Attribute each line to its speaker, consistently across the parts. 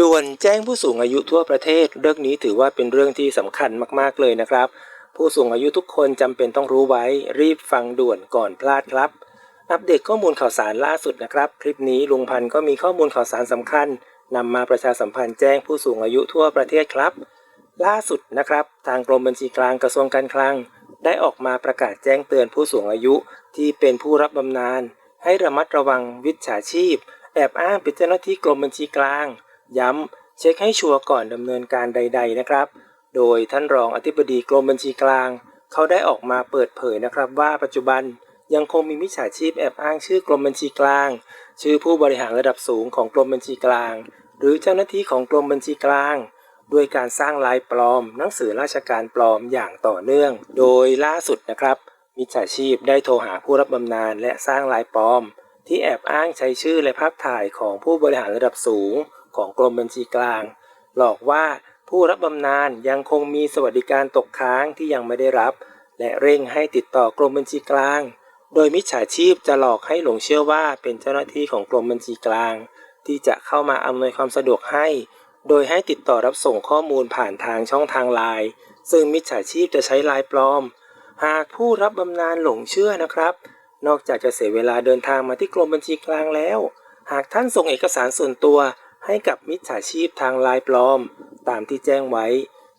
Speaker 1: ด่วนแจ้งผู้สูงอายุทั่วประเทศ เรื่องนี้ถือว่าเป็นเรื่องที่สำคัญมากๆเลยนะครับ ผู้สูงอายุทุกคนจำเป็นต้องรู้ไว้ รีบฟังด่วนก่อนพลาดครับ อัปเดตข้อมูลข่าวสารล่าสุดนะครับ คลิปนี้ลุงพันธ์ก็มีข้อมูลข่าวสารสำคัญนำมาประชาสัมพันธ์แจ้งผู้สูงอายุทั่วประเทศครับ ล่าสุดนะครับ ทางกรมบัญชีกลางกระทรวงการคลัง ได้ออกมาประกาศแจ้งเตือนผู้สูงอายุที่เป็นผู้รับบำนาญให้ระมัดระวังวิชาชีพ แอบอ้างเป็นเจ้าหน้าที่กรมบัญชีกลาง ย้ำเช็คให้ชัวร์ก่อนดำเนินการใด ๆ นะครับ โดยท่านรองอธิบดีกรมบัญชีกลาง เขาได้ออกมาเปิดเผยนะครับว่าปัจจุบันยังคงมีมิจฉาชีพแอบอ้างชื่อกรมบัญชีกลาง ชื่อผู้บริหารระดับสูงของกรมบัญชีกลาง หรือเจ้าหน้าที่ของกรมบัญชีกลาง ด้วยการสร้างลายปลอม หนังสือราชการปลอมอย่างต่อเนื่อง โดยล่าสุดนะครับ มิจฉาชีพได้โทรหาผู้รับบำนาญและสร้างลายปลอม ที่แอบอ้างใช้ชื่อและภาพถ่ายของผู้บริหารระดับสูง ของกรมบัญชีกลาง หลอกว่าผู้รับบำนาญยังคงมีสวัสดิการตกค้างที่ยังไม่ได้รับ และเร่งให้ติดต่อกรมบัญชีกลาง โดยมิจฉาชีพจะหลอกให้หลงเชื่อว่าเป็นเจ้าหน้าที่ของกรมบัญชีกลาง ที่จะเข้ามาอำนวยความสะดวกให้ โดยให้ติดต่อรับส่งข้อมูลผ่านทางช่องทางไลน์ซึ่งมิจฉาชีพจะใช้ไลน์ปลอม หากผู้รับบำนาญหลงเชื่อนะครับ นอกจากจะเสียเวลาเดินทางมาที่กรมบัญชีกลางแล้ว หากท่านส่งเอกสารส่วนตัว ให้กับมิจฉาชีพทางไลน์ปลอม ตามที่แจ้งไว้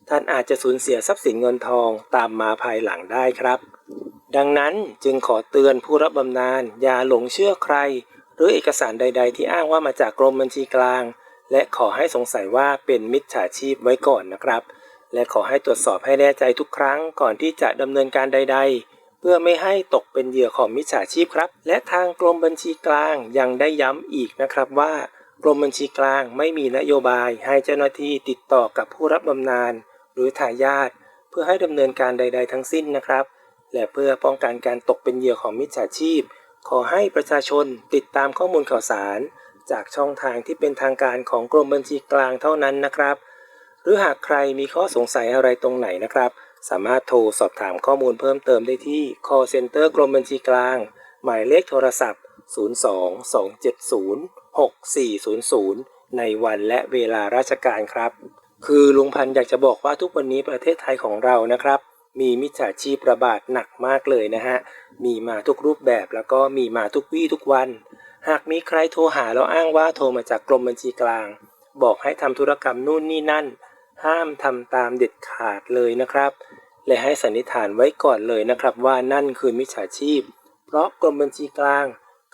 Speaker 1: ท่านอาจจะสูญเสียทรัพย์สินเงินทองตามมาภายหลังได้ครับ ดังนั้นจึงขอเตือนผู้รับบำนาญอย่าหลงเชื่อใคร หรือเอกสารใด ๆ ที่อ้างว่ามาจากกรมบัญชีกลาง และขอให้สงสัยว่าเป็นมิจฉาชีพไว้ก่อนนะครับ และขอให้ตรวจสอบให้แน่ใจทุกครั้งก่อนที่จะดำเนินการใด ๆเพื่อไม่ให้ตกเป็นเหยื่อของมิจฉาชีพครับ และทางกรมบัญชีกลางยังได้ย้ำอีกนะครับว่า กรมบัญชีกลางไม่มีนโยบายให้เจ้าหน้าที่ติดต่อกับผู้รับบำนาญหรือทายาทเพื่อให้ดำเนินการใด ๆ ทั้งสิ้นนะครับ และเพื่อป้องกันการตกเป็นเหยื่อของมิจฉาชีพ ขอให้ประชาชนติดตามข้อมูลข่าวสาร จากช่องทางที่เป็นทางการของกรมบัญชีกลางเท่านั้นนะครับ หรือหากใครมีข้อสงสัยอะไรตรงไหนนะครับ สามารถโทรสอบถามข้อมูลเพิ่มเติมได้ที่ call center กรมบัญชีกลาง หมายเลขโทรศัพท์ 02-270-6400 ในวันและเวลาราชการครับ คือลุงพันธ์อยากจะบอกว่าทุกวันนี้ประเทศไทยของเรานะครับ มีมิจฉาชีพระบาดหนักมากเลยนะฮะ มีมาทุกรูปแบบแล้วก็มีมาทุกวี่ทุกวัน หากมีใครโทรหาแล้วอ้างว่าโทรมาจากกรมบัญชีกลาง บอกให้ทำธุรกรรมนู่นนี่นั่น ห้ามทำตามเด็ดขาดเลยนะครับและให้สันนิษฐานไว้ก่อนเลยนะครับว่านั่นคือมิจฉาชีพ เพราะกรมบัญชีกลาง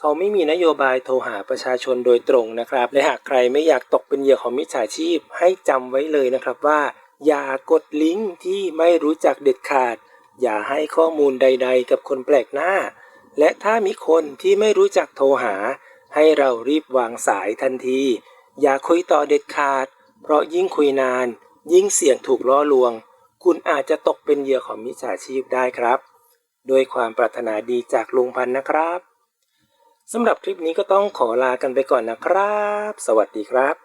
Speaker 1: เขาไม่มีนโยบายโทรหาประชาชนโดยตรงนะครับ และหากใครไม่อยากตกเป็นเหยื่อของมิจฉาชีพ ให้จำไว้เลยนะครับว่า อย่ากดลิงก์ที่ไม่รู้จักเด็ดขาด อย่าให้ข้อมูลใด ๆ กับคนแปลกหน้า และถ้ามีคนที่ไม่รู้จักโทรหา ให้เรารีบวางสายทันที อย่าคุยต่อเด็ดขาด เพราะยิ่งคุยนาน ยิ่งเสี่ยงถูกล่อลวง คุณอาจจะตกเป็นเหยื่อของมิจฉาชีพได้ครับด้วยความปรารถนาดีจากลุงพันนะครับ สำหรับคลิปนี้ก็ต้องขอลากันไปก่อนนะครับ สวัสดีครับ